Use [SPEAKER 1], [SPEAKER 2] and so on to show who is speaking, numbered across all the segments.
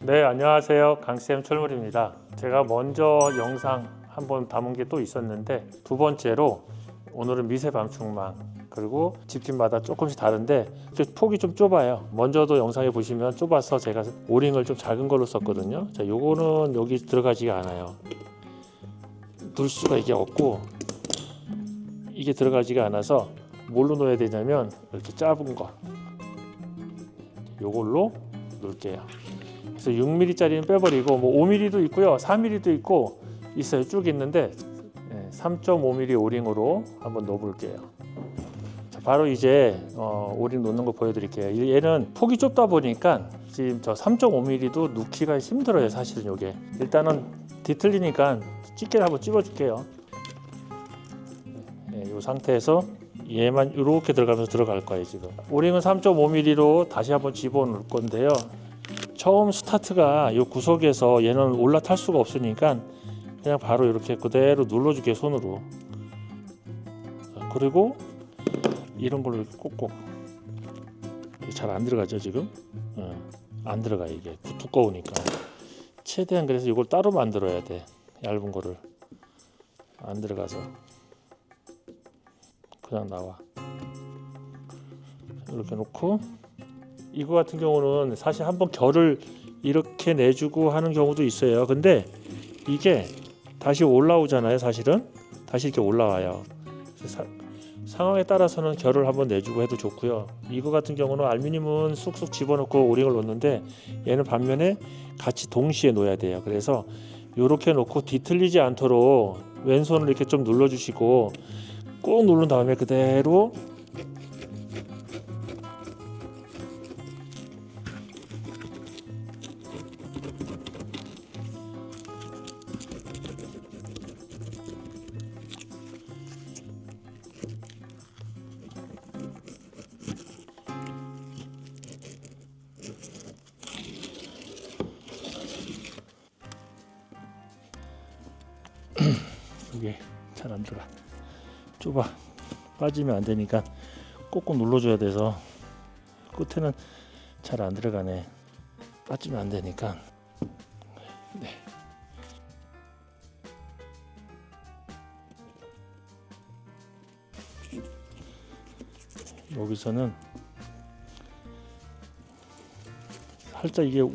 [SPEAKER 1] 네, 안녕하세요. 강쌤 철물입니다. 제가 먼저 영상 한번 담은 게 또 있었는데 두 번째로 오늘은 미세 방충망 그리고 집집마다 조금씩 다른데 좀 폭이 좀 좁아요. 먼저도 영상에 보시면 좁아서 제가 오링을 좀 작은 걸로 썼거든요. 자, 요거는 여기 들어가지가 않아요. 넣을 수가 이게 없고 이게 들어가지가 않아서 뭘로 넣어야 되냐면 이렇게 짧은 거 요걸로 넣을게요. 그래서 6mm짜리는 빼버리고 뭐 5mm도 있고요, 4mm도 있고 있어요. 쭉 있는데 3.5mm 오링으로 한번 넣어볼게요. 자, 바로 이제 어, 오링 놓는 거 보여드릴게요. 얘는 폭이 좁다 보니까 지금 저 3.5mm도 넣기가 힘들어요. 사실은 이게 일단은 뒤틀리니까 집게를 한번 찝어줄게요. 네, 이 상태에서 얘만 이렇게 들어가면서 들어갈 거예요 지금. 오링은 3.5mm로 다시 한번 집어넣을 건데요. 처음 스타트가 이 구석에서 얘는 올라탈 수가 없으니까 그냥 바로 이렇게 그대로 눌러줄게 손으로. 자, 그리고 이런 걸로 꼭꼭 잘 안 들어가죠 지금? 어, 안 들어가 이게 두꺼우니까. 최대한 그래서 이걸 따로 만들어야 돼 얇은 거를 안 들어가서 그냥 나와. 이렇게 놓고 이거 같은 경우는 사실 한번 결을 이렇게 내주고 하는 경우도 있어요. 근데 이게 다시 올라오잖아요. 사실은 다시 이렇게 올라와요. 사- 상황에 따라서는 결을 한번 내주고 해도 좋고요. 이거 같은 경우는 알루미늄은 쑥쑥 집어넣고 오링을 놓는데 얘는 반면에 같이 동시에 놓아야 돼요. 그래서 이렇게 놓고 뒤틀리지 않도록 왼손을 이렇게 좀 눌러주시고 꾹 누른 다음에 그대로 이게 잘 안 들어가 좁아. 빠지면 안 되니까 꼭꼭 눌러줘야 돼서 끝에는 잘 안 들어가네. 빠지면 안 되니까. 네. 여기서는 살짝 이게 우-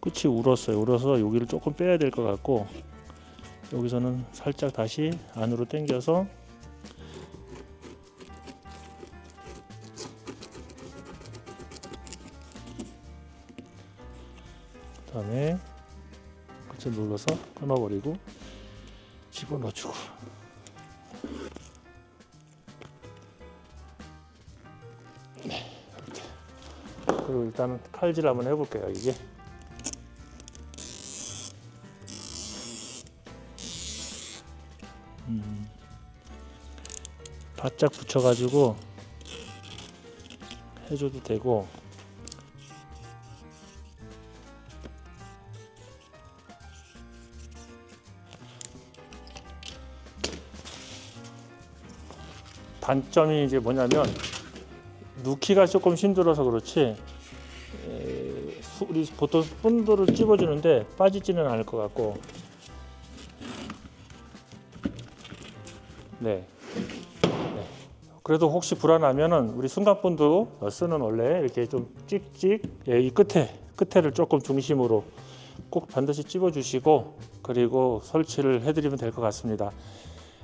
[SPEAKER 1] 끝이 울었어요. 울어서 여기를 조금 빼야 될 것 같고 여기서는 살짝 다시 안으로 당겨서 그다음에 끝을 눌러서 끊어버리고 집어넣어주고. 네 이렇게. 그리고 일단은 칼질 한번 해볼게요 이게 바짝 붙여가지고 해줘도 되고 단점이 이제 뭐냐면 넣기가 조금 힘들어서 그렇지 우리 보통 손도를 찝어주는데 빠지지는 않을 것 같고 네. 네. 그래도 혹시 불안하면은 우리 순간본도 쓰는 원래 이렇게 좀 찍찍 예, 이 끝에 끝에를 조금 중심으로 꼭 반드시 찝어주시고 그리고 설치를 해드리면 될 것 같습니다.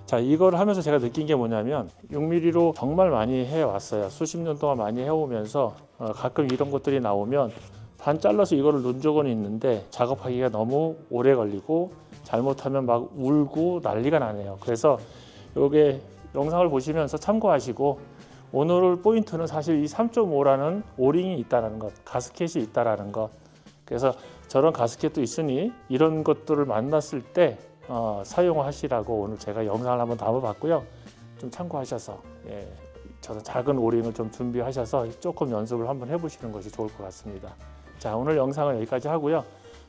[SPEAKER 1] 자 이걸 하면서 제가 느낀 게 뭐냐면 6mm로 정말 많이 해왔어요. 수십 년 동안 많이 해오면서 어, 가끔 이런 것들이 나오면 반 잘라서 이거를 놓은 적은 있는데 작업하기가 너무 오래 걸리고 잘못하면 막 울고 난리가 나네요. 그래서 요게 영상을 보시면서 참고하시고 오늘 포인트는 사실 이 3.5라는 오링이 있다라는 것, 가스켓이 있다라는 것. 그래서 저런 가스켓도 있으니 이런 것들을 만났을 때 어, 사용하시라고 오늘 제가 영상을 한번 담아봤고요. 좀 참고하셔서 예, 저런 작은 오링을 좀 준비하셔서 조금 연습을 한번 해보시는 것이 좋을 것 같습니다. 자 오늘 영상은 여기까지 하고요.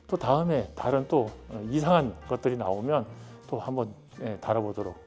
[SPEAKER 1] 또 다음에 다른 또 어, 이상한 것들이 나오면 또 한번 예, 다뤄보도록